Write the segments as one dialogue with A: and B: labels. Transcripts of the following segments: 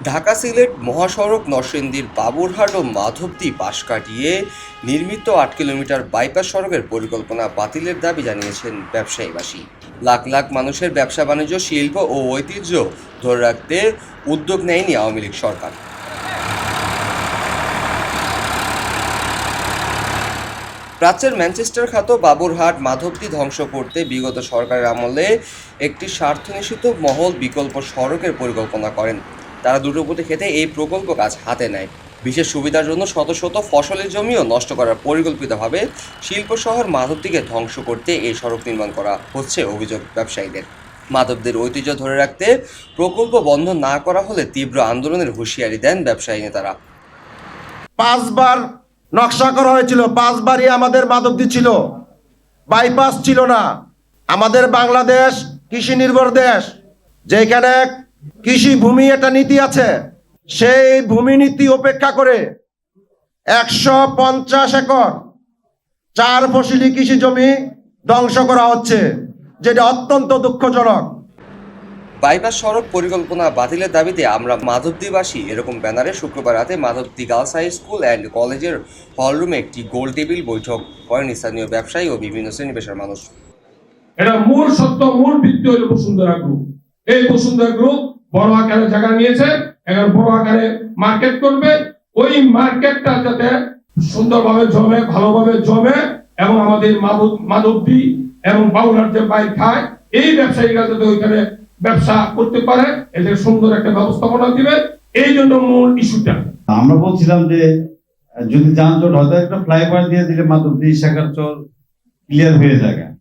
A: ঢাকা সিলেট মহাসড়ক নরসিংদীর বাবুরহাট ও মাধবদী পাশ কাটিয়ে নির্মিত আট কিলোমিটার বাইপাস সড়কের পরিকল্পনা বাতিলের দাবি জানিয়েছেন ব্যবসায়ীবাসী। লাখ লাখ মানুষের ব্যবসা, বাণিজ্য, শিল্প ও ঐতিহ্য ধরে রাখতে উদ্যোগ নেয়নি আওয়ামী লীগ সরকার। প্রাচ্যের ম্যানচেস্টার খ্যাত বাবুরহাট মাধবদী ধ্বংস করতে বিগত সরকারের আমলে একটি স্বার্থনিশ্চিত মহল বিকল্প সড়কের পরিকল্পনা করেন তারা দুটো পুঁতে খেতে এই প্রকল্প কাজ হাতে নেয়। বিশেষ সুবিধার জন্য শত শত ফসলের জমিও নষ্ট করার পরিকল্পিতভাবে শিল্প শহর মাধবদীকে ধ্বংস করতে এই সড়ক নির্মাণ করা হচ্ছে অভিযোগ ব্যবসায়ীদের। মাধবদের ঐতিহ্য ধরে রাখতে প্রকল্প বন্ধ না করা হলে তীব্র আন্দোলনের হুঁশিয়ারি দেন ব্যবসায়ী নেতারা।
B: পাঁচবার নকশা করা হয়েছিল, পাঁচবারই আমাদের মাধবদী ছিল। বাইপাস ছিল না। আমাদের বাংলাদেশ কৃষি নির্ভর দেশ, যেখানে কৃষি ভূমি একটা নীতি আছে। সেই ভূমি নীতি উপেক্ষা করে একশো পঞ্চাশ একর চার ফসলি কৃষি জমি ধ্বংস করা হচ্ছে যেটা অত্যন্ত দুঃখজনক।
A: বাইপাস সড়ক পরিকল্পনা বাতিলের দাবিতে আমরা মাধবদীবাসী এরকম ব্যানারে শুক্রবার রাতে Madhabdi girls high school and কলেজের হলরুমে একটি গোল টেবিল বৈঠক করেন স্থানীয় ব্যবসায়ী ও বিভিন্ন শ্রেণি পেশার মানুষ।
C: এটা মূল সত্য মূল ভিত্তি হলো বসুন্ধরা গ্রুপ। এই বসুন্ধরা গ্রুপ বড় আকারে জায়গা নিয়েছে এখন বড় আকারে মার্কেট করবে। ওই মার্কেটটা যাতে সুন্দরভাবে জমে, ভালোভাবে জমে এবং আমাদের মাদক মাধবদী এবং বাউলার যে বাইক খায়, এই ব্যবসায়ীরা যাতে ওইখানে ব্যবসা করতে পারে, এদের সুন্দর একটা ব্যবস্থাপনা দিবে। এই জন্য মূল ইস্যুটা
D: আমরা বলছিলাম যে, যদি যানজট হয়তো একটা ফ্লাইওভার দিয়ে দিলে মাধবদী শেখারচর ক্লিয়ার হয়ে যায়।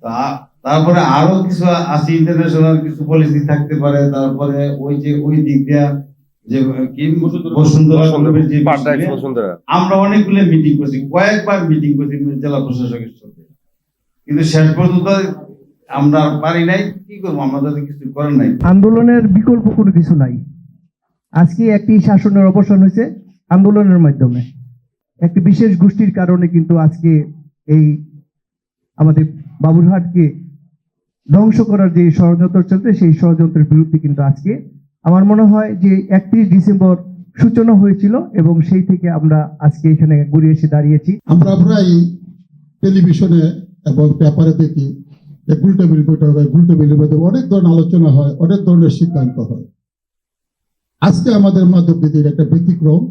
D: তা- তারপরে আরও কিছু আছে ইন্টারন্যাশনাল কিছু পলিসি থাকতে পারে তারপরে ওই যে ওই দিক দিয়া যে কি? বসুন্ধরা। আমরা অনেকগুলো মিটিং করছি কয়েকবার মিটিং করছি জেলা প্রশাসকের সাথে। কিন্তু শেষ পর্যন্ত আমরা পারি নাই কি করব? আমাদের কিছু করার নাই।
E: আন্দোলনের বিকল্প কোনো কিছু নাই। আজকে একটি শাসনের অবসান হয়েছে আন্দোলনের মাধ্যমে। একটি বিশেষ গোষ্ঠীর কারণে কিন্তু আজকে এই আমাদের বাবুরহাটকে ধ্বংস করার যে ষড়যন্ত্র চলছে, সেই ষড়যন্ত্রের বিরুদ্ধে কিন্তু আজকে আমার মনে হয় যে একত্রিশ ডিসেম্বর সূচনা হয়েছিল এবং সেই থেকে আমরা আজকে এখানে ঘুরে এসে দাঁড়িয়েছি।
F: আমরা প্রায় টেলিভিশনে এবং পেপারে দেখি যে গুলটে বিল বৈঠক হয় অনেক ধরনের আলোচনা হয়, অনেক ধরনের সিদ্ধান্ত হয়। আজকে আমাদের মাধবদীদের একটা ব্যতিক্রম,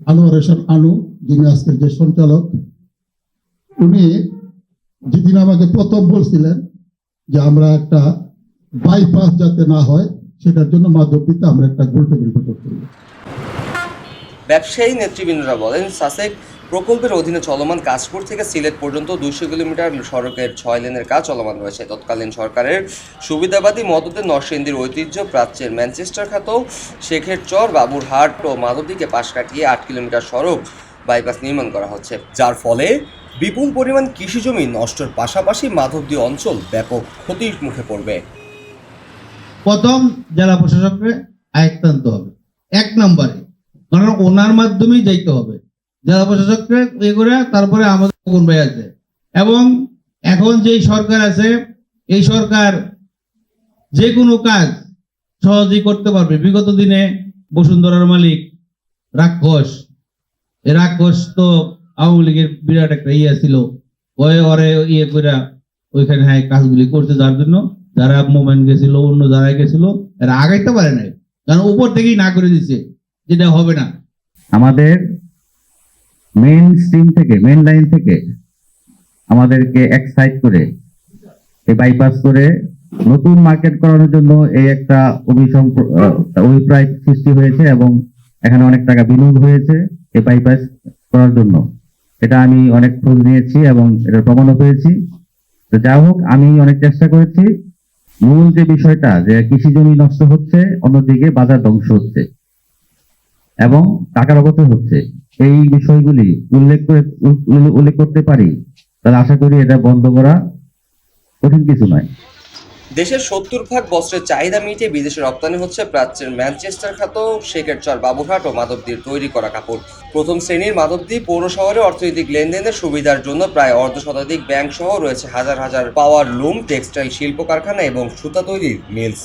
F: আনোয়ার হোসেন আনু, যিনি আজকের যে সঞ্চালক, উনি যেদিন আমাকে প্রথম বলছিলেন যে আমরা একটা বাইপাস যাতে না হয়, সেটার জন্য মাধবদীতে আমরা একটা গুলটে বিল বৈঠক করব।
A: ব্যবসায়ী নেতৃবৃন্দরা বলেন, সাসেক প্রকল্পের অধীনে চলমান কাশপুর থেকে সিলেট পর্যন্ত দুইশো কিলোমিটার সড়কের ছয় লেনের কাজ চলমান রয়েছে। তৎকালীন সরকারের সুবিধাবাদী মদতে নরসিংদীর ঐতিহ্য প্রাচ্যের ম্যানচেস্টার খ্যাত শেখের চর, বাবুরহাট ও মাধবদীকে পাশ কাটিয়ে আট কিলোমিটার সড়ক বাইপাস নির্মাণ করা হচ্ছে। যার ফলে বিপুল পরিমাণ কৃষি জমি নষ্টের পাশাপাশি মাধবদী অঞ্চল ব্যাপক ক্ষতির মুখে পড়বে।
G: প্রথম জেলা প্রশাসককে আয়ত্তান্ত হবে। এক নম্বরে কারণ ওনার মাধ্যমেই যাইতে হবে। জেলা প্রশাসককে এ করে তারপরে আমাদের কোন ভাই আছে। এবং এখন যেই সরকার আছে, এই সরকার যে কোনো কাজ সহজেই করতে পারবে। বিগত দিনে বসুন্ধরার মালিক রাক্ষস। রাক্ষস তো আওয়ামী লীগের বিরাট একটা ইয়ে ছিল। ওই ওরে ইয়ে করে ওইখানে হ্যাঁ কাজগুলি করছে যার জন্য যারা মোমেন্ট গেছিল, অন্য যারা গেছিল, এরা আগাইতে পারে নাই। কারণ উপর থেকেই না করে দিচ্ছে যেটা হবে না।
H: আমাদের মেন স্ট্রিম থেকে মেন লাইন থেকে আমাদেরকে এক করে, এই বাইপাস করে নতুন মার্কেট করানোর জন্য এই একটা অভিপ্রায় সৃষ্টি হয়েছে এবং এখানে অনেক টাকা বিনিয়োগ হয়েছে এই বাইপাস করার জন্য। এটা আমি অনেক খোঁজ নিয়েছি এবং এটার প্রমাণও পেয়েছি। তো যাই হোক, আমি অনেক চেষ্টা করেছি। মূল যে বিষয়টা যে কৃষি জমি নষ্ট হচ্ছে, অন্যদিকে বাজার ধ্বংস হচ্ছে এবং টাকার অপচয় হচ্ছে, এই বিষয়গুলি উল্লেখ করে উল- উল্লেখ করতে পারি, তাহলে আশা করি এটা বন্ধ করা কঠিন কিছু নয়।
A: দেশের সত্তর ভাগ বস্ত্রের চাহিদা মিটিয়ে বিদেশে রপ্তানি হচ্ছে প্রাচ্যের ম্যানচেস্টার খ্যাত শেখের চর বাবুঘাট ও মাধবদীর তৈরি করা কাপড়। প্রথম শ্রেণির মাধবদ্বীপ পৌর শহরে অর্থনৈতিক লেনদেনের সুবিধার জন্য প্রায় অর্ধ শতাধিক ব্যাংক সহ রয়েছে হাজার হাজার পাওয়ার লুম, টেক্সটাইল শিল্প কারখানা এবং সুতা তৈরির মিলস।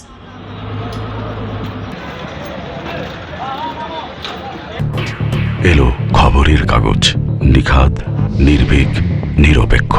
I: এলো খবরের কাগজ নিখাত নির্ভীক, নিরপেক্ষ।